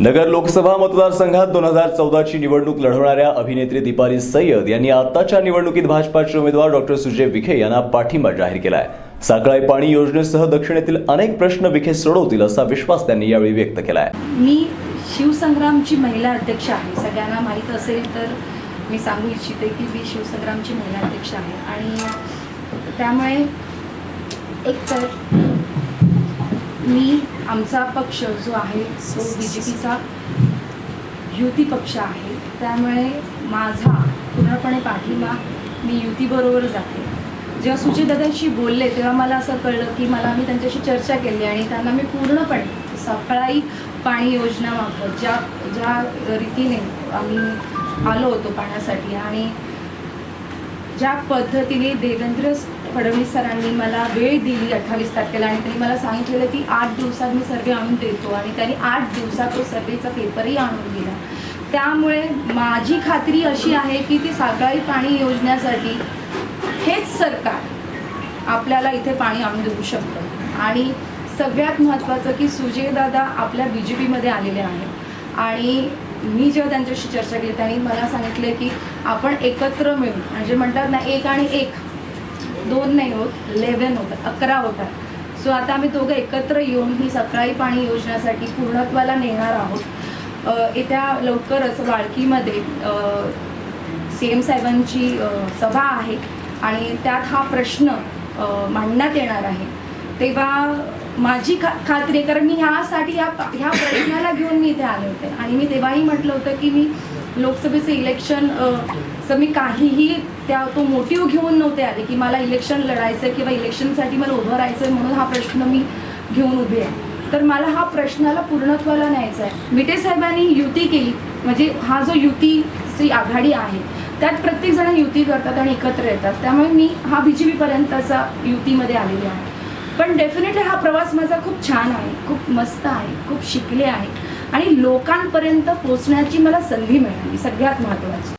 नगर लोकसभा मतदारसंघात दोन हजार चौदाची निवडणूक लढवणाऱ्या अभिनेत्री दीपाली सय्यद यांनी आताच्या निवडणुकीत भाजपाचे उमेदवार डॉक्टर सुजय विखे यांना पाठिंबा जाहीर केलाय. साकळाई पाणी योजनेसह दक्षिणेतील अनेक प्रश्न विखे सोडवतील असा विश्वास त्यांनी यावेळी व्यक्त केलाय. मी शिवसंग्रामची महिला अध्यक्ष आहे. सगळ्यांना माहीत असेल तर मी सांगू इच्छिते की मी शिवसंग्रामची महिला अध्यक्ष आहे. आणि त्यामुळे एकतर मी आमचा पक्ष जो आहे तो बी जे पीचा युती पक्ष आहे. त्यामुळे माझा पूर्णपणे पाठिंबा मी युतीबरोबर जाते. जेव्हा सुचितदादांशी बोलले तेव्हा मला असं कळलं की मला मी त्यांच्याशी चर्चा केली आणि त्यांना मी पूर्णपणे सकाळी पाणी योजनामार्फत ज्या ज्या रीतीने आम्ही आलो होतो पाण्यासाठी आणि ज्या पद्धतीने देवेंद्र फडणवीस सरांनी मला वेळ दिली अठ्ठावीस तारखेला आणि त्यांनी मला सांगितलेलं की आठ दिवसात मी सर्वे आणून देतो आणि त्यांनी आठ दिवसात तो सर्वेचा पेपरही आणून दिला. त्यामुळे माझी खात्री अशी आहे की ती साकाळी पाणी योजनेसाठी हेच सरकार आपल्याला इथे पाणी आणून देऊ शकतं. आणि सगळ्यात महत्त्वाचं की सुजयदादा आपल्या बी जे पीमध्ये आलेले आहेत. आणि मी जेव्हा त्यांच्याशी चर्चा केली त्यांनी मला सांगितले की आपण एकत्र मिळून म्हणजे म्हणतात ना एक आणि एक दोन नाही होत लेवन होतात अकरा होतात. सो आता आम्ही दोघं एकत्र येऊन ही सकाळी पाणी योजनेसाठी पूर्णत्वाला नेणार आहोत. येत्या लवकरच वाळकीमध्ये सी एम साहेबांची सभा आहे आणि त्यात हा प्रश्न मांडण्यात येणार आहे. तेव्हा माझी खा खात्री आहे. कारण मी ह्यासाठी ह्या ह्या प्रश्नाला घेऊन मी इथे आले होते. आणि मी तेव्हाही म्हटलं होतं की मी लोकसभेचं इलेक्शन मी काहीही त्या तो मोटिव्ह घेऊन नव्हते आले की मला इलेक्शन लढायचं आहे किंवा इलेक्शनसाठी मला उभं राहायचं आहे म्हणून हा प्रश्न मी घेऊन उभी आहे. तर मला हा प्रश्नाला पूर्णत्वाला न्यायचा आहे मिटे साहेबांनी युती केली. म्हणजे हा जो युतीची आघाडी आहे त्यात प्रत्येकजण युती करतात आणि एकत्र येतात. त्यामुळे मी हा बी जे पीपर्यंतचा युतीमध्ये आलेली आहे. पण डेफिनेटली हा प्रवास माझा खूप छान आहे खूप मस्त आहे खूप शिकले आहे. आणि लोकांपर्यंत पोचण्याची मला संधी मिळाली सगळ्यात महत्त्वाची.